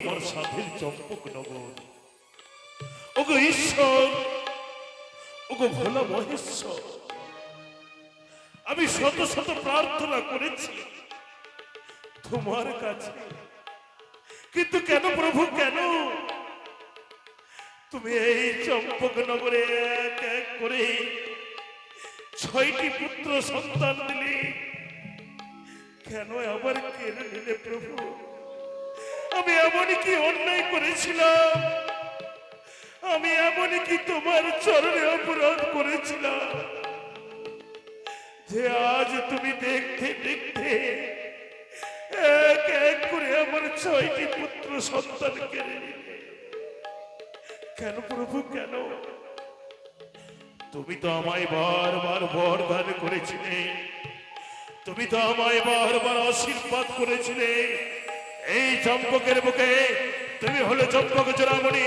আমার চম্পক নগর ওগো ঈশ্বর, ওগো ভোলা মহেশ্বর, আমি শত শত প্রার্থনা করেছি তোমার কাছে। কিন্তু কেন প্রভু, কেন? তুমি এই চম্পক নগরে এক এক করে ছয়টি পুত্র সন্তান দিলে। কেন আবার কেড়ে নিলে প্রভু? আমি এমন কি অন্যায় করেছিলাম? আমি এমন কি তোমার চরণে অপরাধ করেছিলাম? যে আজ তুমি দেখতে দেখতে এক এক করে আমার ছয়টি পুত্র সন্তান কেড়ে কেন প্রভু, কেন? তুমি তো আমায় বারবার বরদান করেছিলে। তুমি তো আমায় বারবার আশীর্বাদ করেছিলে। এই চম্পকের বুকে, তুমি হলে চম্পক জোড়ামণি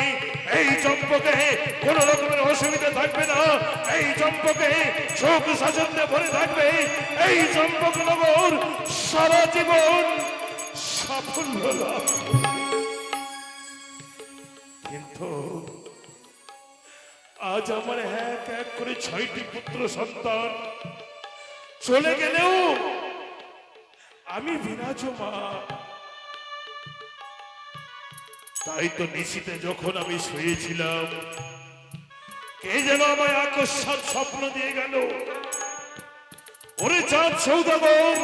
এই চম্পকে কোন রকমের অসুবিধা থাকবে না। এই চম্পকে শোক সাজন্যে ভরে থাকবে। এই চম্পক নগর সারা জীবন সাফল্য কিন্তু আজ আমার এক এক করে ছয়টি পুত্র সন্তান চলে গেলেও আমি বিরাজমা তাই তো নিশিতে যখন আমি শুয়েছিলাম, কে যেন আমায় আকস্মাত স্বপ্ন দিয়ে গেল। ওরে চাঁদ সৌদাগর,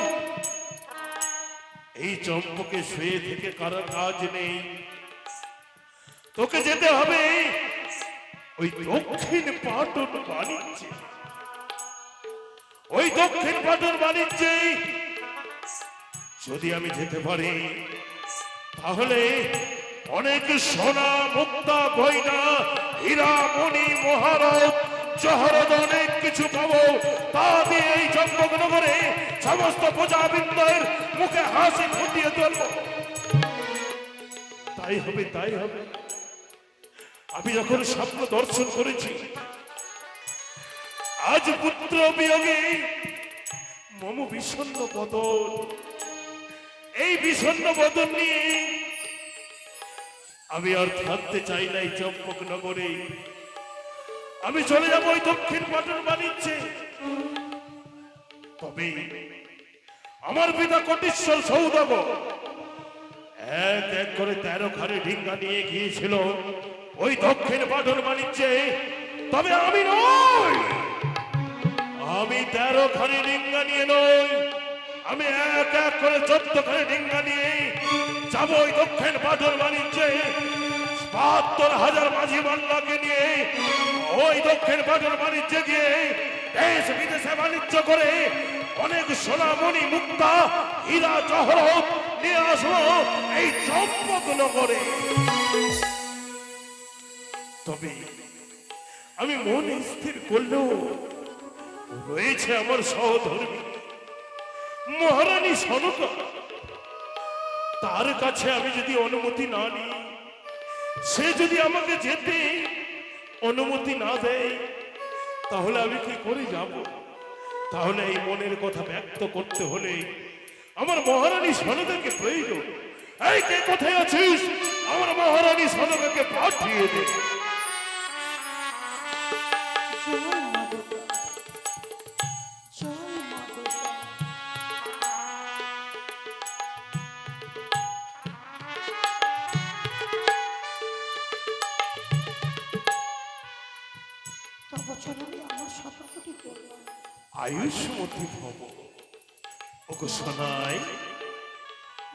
এই চম্পকে শুয়ে থেকে কারও কাজ নেই। তোকে যেতে হবে ওই দক্ষিণ পাটন বাণিজ্যে। ওই দক্ষিণ পাটন বাণিজ্যে। যদি আমি যেতে পারি, তাহলে অনেক সোনা মুক্তা গয়না, হীরা, মণি মহারত জহরত অনেক কিছু পাবো। তা দিয়ে এই চম্পকনগরে সমস্ত প্রজাবৃন্দের মুখে হাসি ফুটিয়ে তুলব। তাই হবে তাই হবে। আমি যখন স্বপ্ন দর্শন করেছি, আজ পুত্র বিয়োগে মম বিষণ্ণ বদল এই বিষণ্ণ বদল নিয়ে আমি আর থাকতে চাই না এই চম্পক নগরে। আমি চলে যাব ওই দক্ষিণ পাটন বাণিজ্যে। তবে আমার পিতা কোটিশ্বর সৌদাগর এক এক করে তেরো খানে ঢিঙ্গা নিয়ে গিয়েছিল ওই দক্ষিণ পাটন বাণিজ্যে। তবে আমি নই। আমি তেরো খানি ডিঙ্গা নিয়ে নই। আমি এক এক করে চোদ্দ খানি ডিঙ্গা নিয়ে ওই দক্ষিণ পাটন বাণিজ্যে বাহাত্তর হাজার মাঝি মাল্লাকে নিয়ে ওই দক্ষিণ পাটন বাণিজ্যে গিয়ে দেশ বিদেশে বাণিজ্য করে অনেক সোনামণি মুক্তা, হীরা জহরত নিয়ে আসব এই চম্পক নগরে। তবে আমি মন স্থির করলেও রয়েছে আমার সহধর্মী। মহারানী সনকা তার কাছে আমি যদি অনুমতি না নিই, সে যদি আমাকে যেতে অনুমতি না দেয়, তাহলে আমি কি করে যাব? তাহলে এই মনের কথা ব্যক্ত করতে হলে আমার মহারানী সনকাকে প্রয়োজন। এই কে কোথায় আছিস? আমার মহারানী সনকাকে পাঠিয়ে দে। তব চরণে আমার করলাম আয়ুষ্মতি ভব। ওগো শোনাই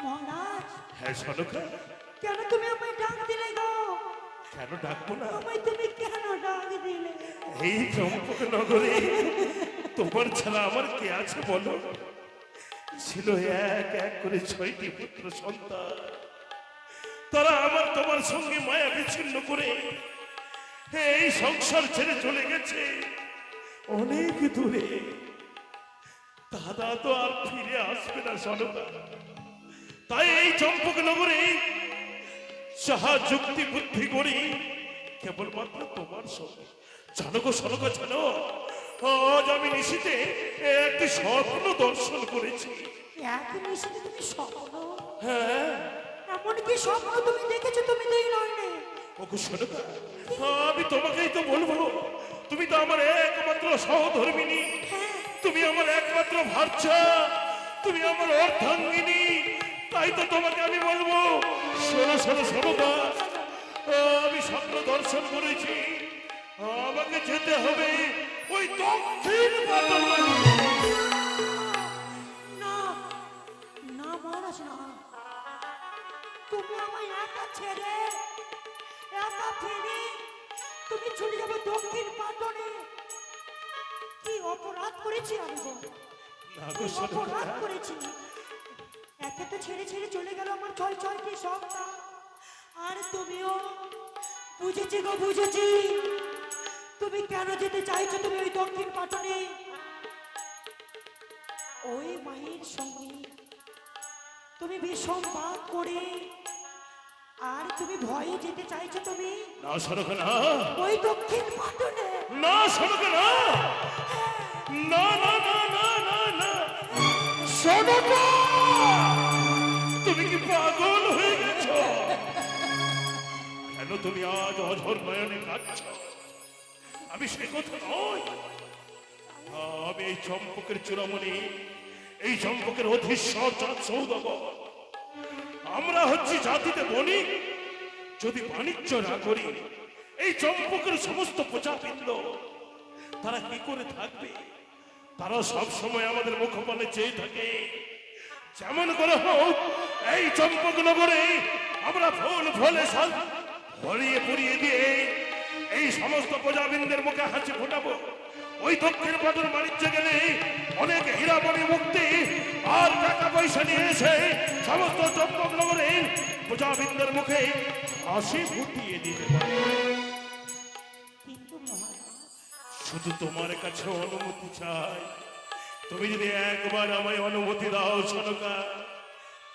মহারাজ। হ্যাঁ সনকা। কেন তুমি আমায় ডাক দিলে গো? কেন ডাকবো না? আমায় তুমি কেন ডাক দিলে? এই চম্পক নগরে তোমার ছাড়া আমার কে আছে বলো? ছিল এক এক করে ছয়টি পুত্র সন্তান। তারা আমার তোমার সঙ্গে মায়া বিচ্ছিন্ন করে এই সংসার ছেড়ে চলে গেছে। অনেক দূরে। দাদা তো আর ফিরে আসবে না সনকা তাই এই চম্পক নগরে যাহা যুক্তি বুদ্ধি করি কেবলমাত্র তোমার সঙ্গে। জানো গো সনকা জানো। আজ আমি নিশিতে একটি স্বপ্ন দর্শন করেছি। এক নিশিতে তুমি স্বপ্ন? হ্যাঁ। এত এমন কি স্বপ্ন তুমি দেখেছ তুমি দুই নয়নে আমি তোমাকেই তো বলব, তুমি তো আমার একমাত্র সহধর্মিনী, তুমি আমার একমাত্র ভার্চা, তুমি আমার অর্ধাঙ্গিনী, তাই তো তোমাকে আমি বলব। শোনো শোনো শোনো মা, আমি স্বপ্ন দর্শন করেছি, আমাকে যেতে হবে ওই দক্ষিণ পাতাল করেছি একে তো ছেড়ে ছেড়ে চলে গেল আমার ছয় ছয়টি সপ্তাহ। আর তুমিও বুঝেছি গো বুঝেছি। তুমি কেন যেতে চাইছো তুমি ওই দক্ষিণ পাটনে? ওই মায়ের সঙ্গে তুমি বিষম বাদ করে আর তুমি ভয়ে যেতে চাইছো তুমি? না শোনো না। ওই দক্ষিণ পাটনে? না শোনো না না না না না। তুমি কি পাগল হয়ে গেছো? কেন তুমি আজ অঝর নয়নে কাঁদছ? আমি সে কথা নয়। আমি এই চম্পকের চূড়ামণি, এই চম্পকের অধীশ্বর চাঁদ সৌদাগর আমরা হচ্ছি জাতিতে বণিক। যদি বাণিজ্য না করি, এই চম্পকের সমস্ত প্রজাবৃন্দ তারা কি করে থাকবে? তারা সব সময় আমাদের মুখপানে চেয়ে থাকে। যেমন করে হোক, এই চম্পক নগরে আমরা ফুল ফলে ভরিয়ে পুড়িয়ে দিয়ে এই সমস্ত প্রজাবৃন্দের মুখে হাসি ফোটাবো। ওই দক্ষিণ পাটন বাণিজ্য গেলে অনেক হীরামণি মুক্তি আর টাকা পয়সা নিয়ে এসে সমস্ত চম্পক নগরের প্রজাবৃন্দের মুখে হাসি ফুটিয়ে দিতে পারে। শুধু তোমার কাছে অনুমতি চাই। তুমি যদি একবার আমায় অনুমতি দাও সনকা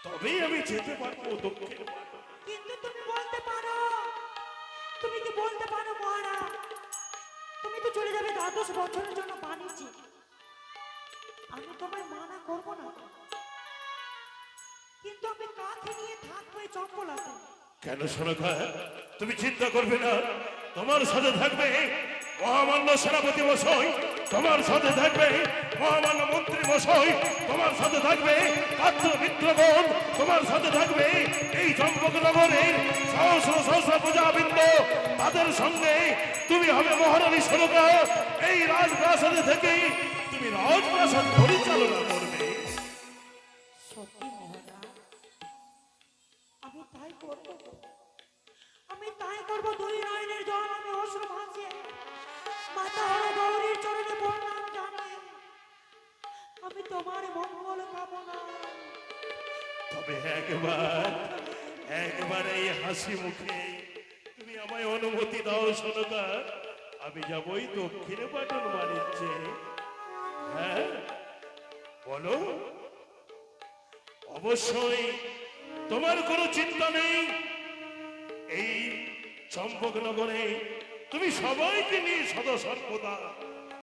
তবেই আমি যেতে পারব দক্ষিণ কিন্তু তুমি বলতে পারো। তুমি কি বলতে পারো মহারাজ? তুমি তো চলে যাবে দ্বাদশ বছরের জন্য বাণিজ্য। আমি তোমায় মানা করব না। কিন্তু আমি কাকে নিয়ে থাকব এই চম্পলাতে কেন সনকা? তুমি চিন্তা করবে না। তোমার সাথে থাকবে মহামান্য সেনাপতি মশাই, তোমার সাথে থাকবে। মহামান্য মন্ত্রী মশাই, তোমার সাথে থাকবে। পাত্র মিত্রগণ তোমার সাথে থাকবে। এই চম্পকনগরের সহস্র সহস্র পূজাবৃন্দ, তাদের সঙ্গে তুমি হবে মহারানী সরকার। এই রাজপ্রাসাদে থেকেই তুমি রাজপ্রাসাদ পরিচালনা করবে। তবে একবার একবার এই হাসি মুখে। তুমি আমায় অনুমতি দাও সোনকা আমি যাবই দক্ষিণে পাটন বাণিজ্যে হ্যাঁ? বলো? অবশ্যই। তোমার কোনো চিন্তা নেই? এই চম্পকনগরে তুমি সবাইকে নিয়ে সদা সর্বদা